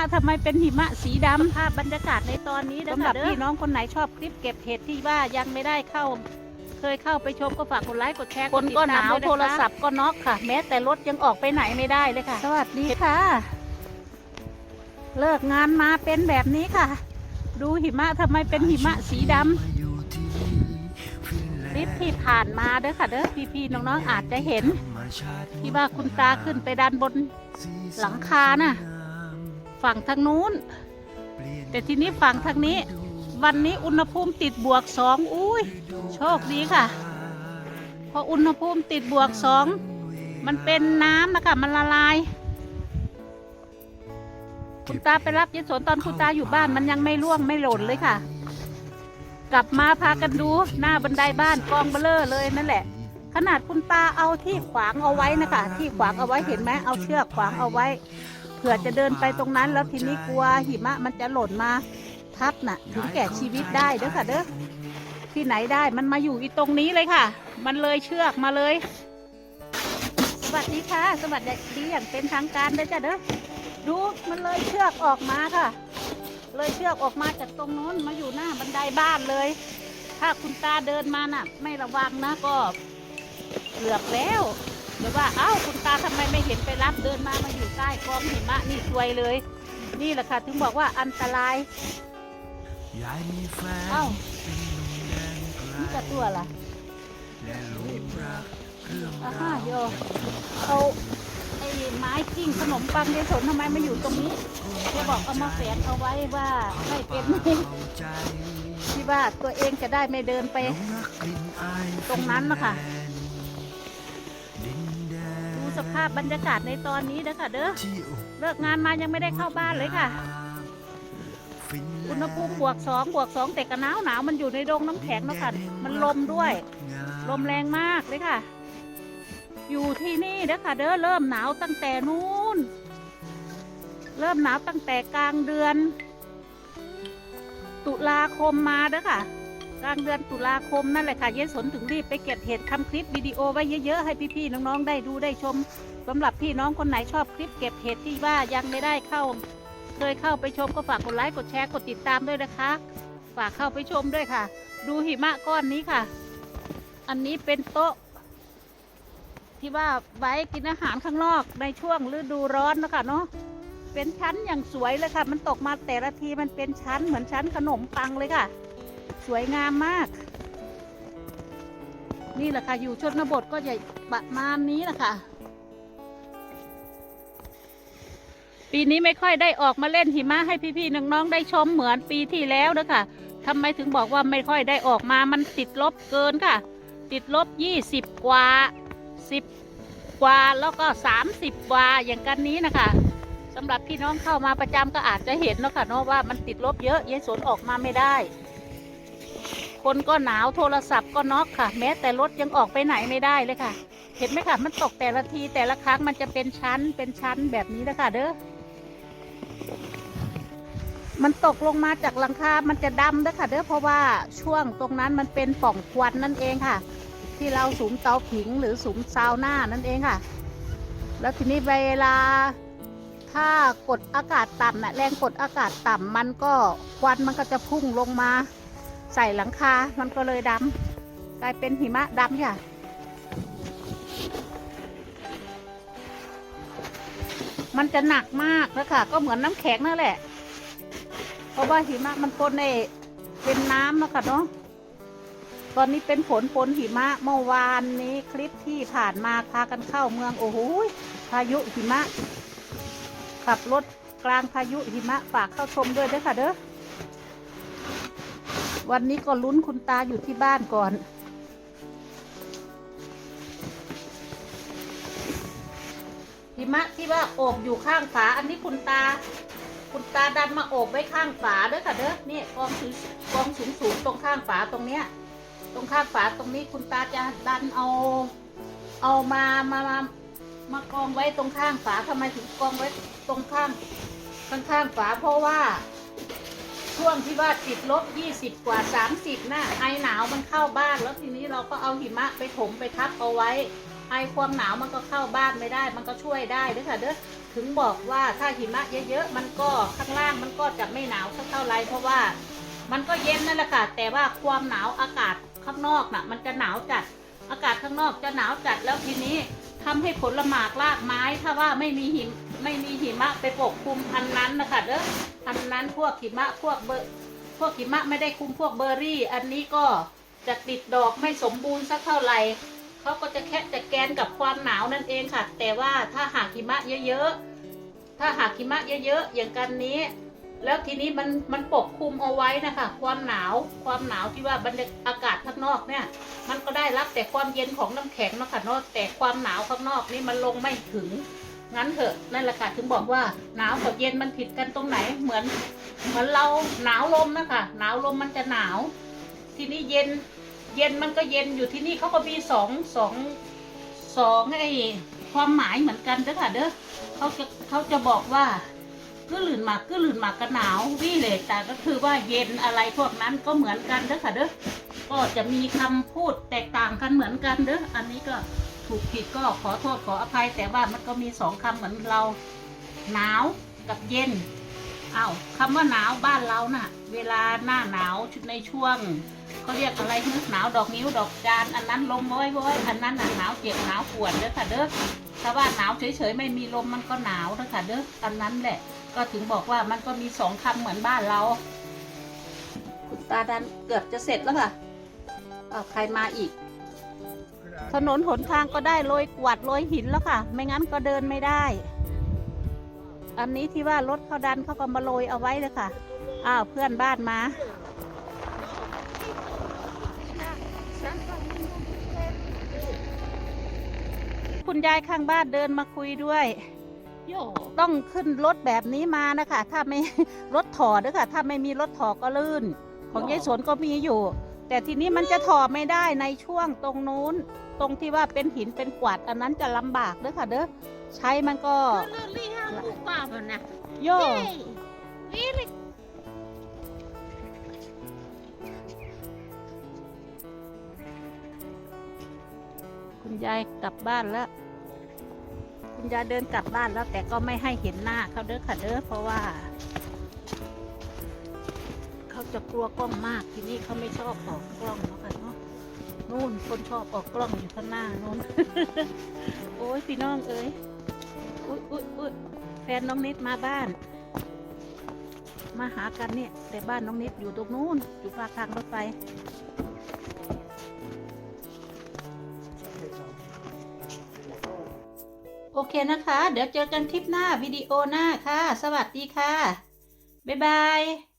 ะทำไมเป็นหิมะสีดำภาพบรรยากาศในตอนนี้สำหรับพี่น้องคนไหนชอบคลิปเก็บเห็ดที่ว่ายังไม่ได้เข้า เคยเข้าไปชมก็ฝากกดไลค์กดแชร์คนก็หนาวโทรศัพท์ก็น็อกค่ะ แม้แต่รถยังออกไปไหนไม่ได้เลยค่ะ สวัสดีค่ะ เลิกงานมาเป็นแบบนี้ค่ะ ดูหิมะทำไมเป็นหิมะสีดำ คลิปที่ผ่านมาเด้อค่ะเด้อพี่ๆน้องๆอาจจะเห็นที่ว่าคุณตาขึ้นไปด้านบนหลังคาน่ะ ฝั่งทางนู้น แต่ทีนี้ฝั่งทางนี้ วันนี้อุณหภูมิติดบวกสองอุ้ยโชคดีค่ะ พออุณหภูมิติดบวกสองมันเป็นน้ำนะคะมันละลาย คุณตาไปรับยิสนตอนคุณตาอยู่บ้านมันยังไม่ร่วงไม่หล่นเลยค่ะ กลับมาพากันดูหน้าบันไดบ้านกองเบลอเลยนั่นแหละ ขนาดคุณตาเอาที่ขวางเอาไว้นะคะ ที่ขวางเอาไว้เห็นไหมเอาเชือกขวางเอาไว้ เผื่อจะเดินไปตรงนั้นแล้วทีนี้กลัวหิมะมันจะหล่นมาทับน่ะ ถึงแก่ชีวิตได้เด้อค่ะเด้อที่ไหนได้มันมาอยู่อีตรงนี้เลยค่ะ มันเลยเชือกมาเลย สวัสดีค่ะ สวัสดีอย่างเป็นทางการเลยจ้ะเด้อดูมันเลยเชือกออกมาค่ะ เลยเชือกออกมาจากตรงโน้นมาอยู่หน้าบันไดบ้านเลย ถ้าคุณตาเดินมาน่ะ ไม่ระวังนะก็เกือบแล้ว หรือว่าเอ้าคุณตาทำไมไม่เห็นไปรับเดินมามาอยู่ใต้กองหิมะนี่ซวยเลย นี่แหละค่ะถึงบอกว่าอันตรายยายมีแฟนเอ้าเป็นหนุ่มแดนไกลนี่กระตัวล่ะและหลงรักเครื่องอ่าราฮะโยวเอาไอ้ไม้จิ้งขนมปังเยสนทำไมมาอยู่ตรงนี้แกบอกเอามาแฝงเอาไว้ว่าให้เป็นเข้าใจที่ว่าตัวเองจะได้ไม่เดินไปหลงรักกลิ่นอายตรงนั้นนะคะดินแดนดู สภาพบรรยากาศในตอนนี้นะคะเด้อเลิกงานมายังไม่ได้เข้าบ้านเลยค่ะ อุณหภูมิบวกสองบวกสองแต่กระหนาวหนาวมันอยู่ในดงน้ำแข็งเนาะค่ะมันลมด้วย ลมแรงมากเลยค่ะ อยู่ที่นี่เด้อค่ะเด้อเริ่มหนาวตั้งแต่นู้นเริ่มหนาวตั้งแต่กลางเดือน ตุลาคมมาเด้อค่ะ กลางเดือนตุลาคมนั่นแหละค่ะเยสนถึงรีบไปเก็บเห็ดทำคลิปวิดีโอไว้เยอะๆให้พี่ๆน้องๆได้ดูได้ชมสำหรับพี่น้องคนไหนชอบคลิปเก็บเห็ดที่ว่ายังไม่ได้เข้า เคยเข้าไปชมก็ฝากกดไลค์กดแชร์กดติดตามด้วยนะคะ ฝากเข้าไปชมด้วยค่ะ ดูหิมะก้อนนี้ค่ะ อันนี้เป็นโต๊ะ ที่ว่าไว้กินอาหารข้างนอกในช่วงฤดูร้อนนะคะเนาะเป็นชั้นอย่างสวยเลยค่ะ มันตกมาแต่ละทีมันเป็นชั้นเหมือนชั้นขนมปังเลยค่ะ สวยงามมาก นี่แหละค่ะ อยู่ชนบทก็จะประมาณนี้แหละค่ะ ปีนี้ไม่ค่อยได้ออกมาเล่นหิมะให้พี่ๆน้องๆได้ชมเหมือนปีที่แล้วนะคะทำไมถึงบอกว่าไม่ค่อยได้ออกมามันติดลบเกินค่ะ ติดลบยี่สิบกว่าสิบกว่าแล้วก็สามสิบกว่าอย่างกันนี้นะคะสำหรับพี่น้องเข้ามาประจำก็อาจจะเห็นเนาะค่ะเนาะว่ามันติดลบเยอะยายสนออกมาไม่ได้ คนก็หนาวโทรศัพท์ก็น็อกค่ะ แม้แต่รถยังออกไปไหนไม่ได้เลยค่ะ เห็นไหมค่ะ มันตกแต่ละทีแต่ละครั้งมันจะเป็นชั้นเป็นชั้นแบบนี้นะคะเด้อมันตกลงมาจากหลังคา มันจะดำเด้อค่ะเด้อเพราะว่าช่วงตรงนั้นมันเป็นปล่องควันนั่นเองค่ะ ที่เราสุมเตาผิงหรือสุมซาวน่านั่นเองค่ะ แล้วทีนี้เวลาถ้ากดอากาศต่ำนะแรงกดอากาศต่ำมันก็ควันมันก็จะพุ่งลงมา ใส่หลังคา มันก็เลยดำกลายเป็นหิมะดำค่ะ มันจะหนักมากแล้วค่ะก็เหมือนน้ำแข็งนั่นแหละ เพราะว่าหิมะมันปนในเป็นน้ำแล้วค่ะเนาะตอนนี้เป็นฝนฝนหิมะเมื่อวานนี้คลิปที่ผ่านมาพากันเข้าเมืองโอ้โหพายุหิมะ ขับรถกลางพายุหิมะฝากเข้าชมด้วยด้อค่ะเด้อ วันนี้ก็ลุ้นคุณตาอยู่ที่บ้านก่อน หิมะที่ว่าโอบอยู่ข้างฝา อันนี้คุณตา คุณตาดันมาโอบไว้ข้างฝาเด้อค่ะเด้อนี่กองสูงกองสูงสูงๆตรงข้างฝาตรงเนี้ย ตรงข้างฝาตรงนี้คุณตาจะดันเอา เอามามามามากองไว้ตรงข้างฝาทำไมถึงกองไว้ตรงข้างข้างข้างฝาเพราะว่า ช่วงที่ว่าติดลบยี่สิบกว่าสามสิบน่ะไอหนาวมันเข้าบ้าน แล้วทีนี้เราก็เอาหิมะไปถมไปทับเอาไว้ ไอความหนาวมันก็เข้าบ้านไม่ได้ มันก็ช่วยได้เด้อค่ะเด้อถึงบอกว่าถ้าหิมะเยอะๆมันก็ข้างล่างมันก็จะไม่หนาวสักเท่าไรเพราะว่ามันก็เย็นนั่นแหละค่ะแต่ว่าความหนาวอากาศข้างนอกน่ะ มันจะหนาวจัดอากาศข้างนอกจะหนาวจัดแล้วทีนี้ทำให้ผลละหมากรากไม้ถ้าว่าไม่มีหิม ไม่มีหิมะไปปกคลุมอันนั้นนะคะเด้ออันนั้นพวกหิมะพวกเบอร์พวกหิมะไม่ได้คลุมพวกเบอร์รี่ อันนี้ก็จะติดดอกไม่สมบูรณ์สักเท่าไหร่เขาก็จะแค่จะแกนกับความหนาวนั่นเองค่ะ แต่ว่าถ้าหากหิมะเยอะๆถ้าหากหิมะเยอะๆอย่างกันนี้ แล้วทีนี้มันมันปกคลุมเอาไว้นะคะ ความหนาวความหนาวที่ว่าบรรยากาศข้างนอกเนี่ย มันก็ได้รับแต่ความเย็นของน้ำแข็งนะคะนาะแต่ความหนาวข้างนอกนี่มันลงไม่ถึง งั้นเถอะนั่นแหละค่ะถึงบอกว่าหนาวกับเย็นมันผิดกันตรงไหนเหมือน เหมือนเราหนาวลมนะคะหนาวลมมันจะหนาว ทีนี้เย็น เย็นมันก็เย็นอยู่ที่นี่เขาก็มีสองสองสองไอ้ความหมายเหมือนกันเด้อค่ะเด้อเขาจะเขาจะบอกว่าก็หลื่นหมากก็หลื่นหมากก็หนาววี่เลยแต่ก็คือว่าเย็นอะไรพวกนั้นก็เหมือนกันเด้อค่ะเด้อก็จะมีคำพูดแตกต่างกันเหมือนกันเด้ออันนี้ก็ ถูกผิดก็ขอโทษขออภัย แต่ว่ามันก็มีสองคำเหมือนเราหนาวกับเย็นอ้าวคำว่าหนาวบ้านเราน่ะ เวลาหน้าหนาวชุดในช่วงเขาเรียกอะไรฮึหนาวดอกนิ้วดอกจานอันนั้นลมว้อยว้อยอันนั้นน่ะหนาวเจ็บหนาวปวดเด้อค่ะเด้อถ้าว่าหนาวเฉยๆไม่มีลมมันก็หนาวเด้อค่ะเด้ออันนั้นแหละ ก็ถึงบอกว่ามันก็มีสองคำเหมือนบ้านเรา คุณตาดันเกือบจะเสร็จแล้วค่ะอ้าใครมาอีก ถนนหนทางก็ได้โรยกวาดโรยหินแล้วค่ะ ไม่งั้นก็เดินไม่ได้ อันนี้ที่ว่ารถเขาดันเขาก็มาโรยเอาไว้เลยค่ะ อ้าวเพื่อนบ้านมาคุณยายข้างบ้านเดินมาคุยด้วยโยต้องขึ้นรถแบบนี้มานะคะ ถ้าไม่รถถอด้วยค่ะ ถ้าไม่มีรถถอก็ลื่น ของยายสนก็มีอยู่ แต่ทีนี้มันจะถอไม่ได้ในช่วงตรงนู้น ตรงที่ว่าเป็นหินเป็นกวาดอันนั้นจะลำบากเด้อค่ะเด้อใช้มันก็เรื่องลี่ห้าลูกป้ามันนะโย่เฮ้ยนี่คุณยายกลับบ้านแล้ว คุณยายเดินกลับบ้านแล้ว แต่ก็ไม่ให้เห็นหน้าเขาเด้อค่ะเด้อเพราะว่า เขาจะกลัวกล้องมากทีนี้เขาไม่ชอบออกกล้องเนาะค่ะเนาะ นู่นคนชอบออกกล้องอยู่ข้างหน้านู่น โอ้ยพี่น้องเอ้ยอุ้ยอุ้ยอุ้ยแฟนน้องนิดมาบ้าน มาหากันเนี่ย แต่บ้านน้องนิดอยู่ตรงนู้น อยู่ปากทางรถไฟโอเคนะคะ เดี๋ยวเจอกันคลิปหน้าวิดีโอหน้าค่ะ สวัสดีค่ะ บ๊ายบาย